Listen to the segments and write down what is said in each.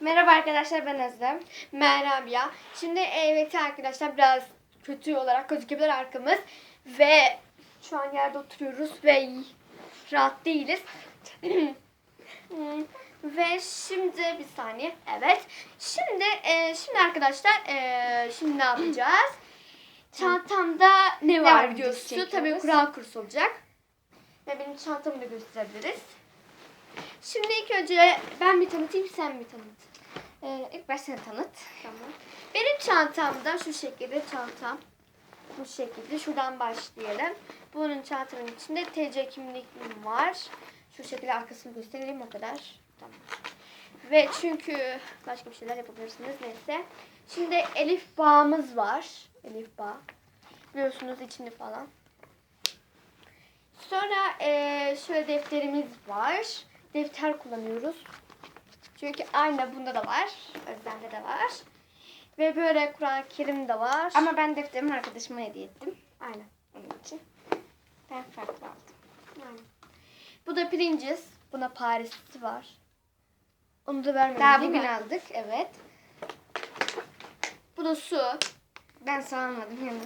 Merhaba arkadaşlar ben Özlem. Merhaba ya. Şimdi evet arkadaşlar biraz kötü olarak gözükebilir arkamız. Ve şu an yerde oturuyoruz ve rahat değiliz. ve şimdi bir saniye. Evet. Şimdi e, şimdi arkadaşlar e, şimdi ne yapacağız? Çantamda ne var, var videosu. Tabii. Kur'an kursu olacak. Ve benim çantamı da gösterebiliriz. Şimdi ilk önce ben bir tanıtayım sen bir tanıt. Ee, ilk baş sen tanıt. Tamam. Benim çantamda şu şekilde çantam. Bu şekilde. Şuradan başlayalım. Bunun çantamın içinde TC kimliğim var. Şu şekilde arkasını göstereyim o kadar. Tamam. Ve çünkü başka bir şeyler yapabilirsiniz. Neyse. Şimdi Elif bağımız var. Elif bağ. Biliyorsunuz içinde falan. Sonra eee, şöyle defterimiz var. Defter kullanıyoruz. Çünkü aynı bunda da var. Özlem'de de var. Ve böyle Kur'an-ı Kerim de var. Ama ben defterimi arkadaşıma hediye ettim. aynen. Onun için. Ben farklı aldım. aynen. Bu da Princes. Buna Paris'si var. Onu da vermedim Daha bugün mi? aldık. Evet. Bu da su. Ben sağlamadım yanına.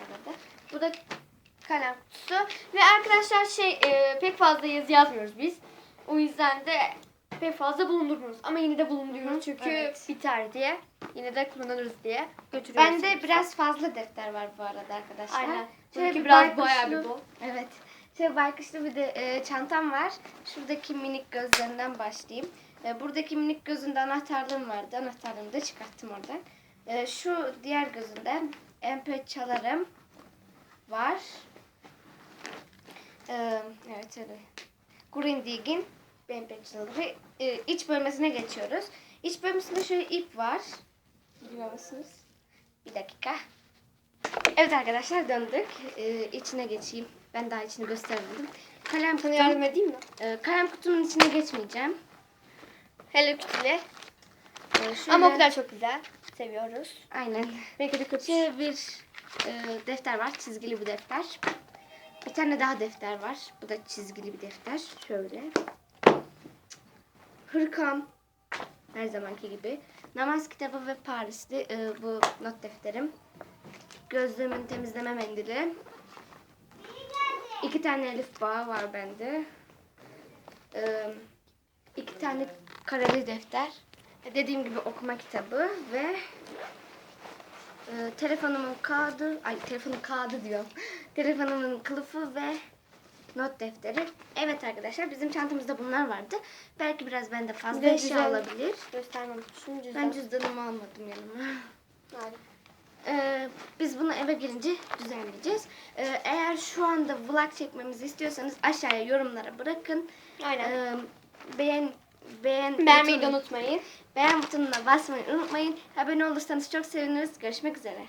Arada. Bu da kalem kutusu. Ve arkadaşlar şey e, pek fazla yazı yazmıyoruz biz. O yüzden de pek fazla bulundurmuyoruz. Ama yine de bulunduruyoruz çünkü evet. biter diye. Yine de kullanırız diye götürüyoruz. Bende biraz fazla defter var bu arada arkadaşlar. Aynen. Çünkü bir biraz bayağı bir bol. Evet. Şöyle baykuşlu bir de e, çantam var. Şuradaki minik gözlerinden başlayayım. E, buradaki minik gözünde anahtarlığım vardı. Anahtarlığımı da çıkarttım oradan. E, şu diğer gözünde MP çalarım var. E, evet öyle. Green Dig'in MP çaları. E, iç bölmesine geçiyoruz. İç bölmesinde şöyle ip var. Biliyor musunuz? Bir dakika. Evet arkadaşlar döndük. Ee, içine geçeyim. Ben daha içini göstermedim. Kalem kutum, yardım edeyim mi? e, kalem kutunun içine geçmeyeceğim. Hello Kitty'li. Ee, şöyle- Ama o kadar çok güzel. Seviyoruz. Aynen. Belki de kötü. Şöyle bir e, defter var. Çizgili bir defter. Bir tane daha defter var. Bu da çizgili bir defter. Şöyle. Hırkam. Her zamanki gibi. Namaz kitabı ve Parisli e, bu not defterim. Gözlüğümün temizleme mendili. İki tane elif bağı var bende. E, iki tane kareli defter. E, Dediğim gibi okuma kitabı ve ee, telefonumun kağıdı, ay telefonun kağıdı diyorum. telefonumun kılıfı ve not defteri. Evet arkadaşlar bizim çantamızda bunlar vardı. Belki biraz bende fazla Bir de eşya olabilir. Göstermem. Şunu cüzdan. Ben cüzdanımı almadım yanıma. Ee, biz bunu eve gelince düzenleyeceğiz. Ee, eğer şu anda vlog çekmemizi istiyorsanız aşağıya yorumlara bırakın. Aynen. Ee, beğen beğen Beğenmeyi de unutmayın. beğen butonuna basmayı unutmayın. Abone olursanız çok seviniriz. Görüşmek üzere.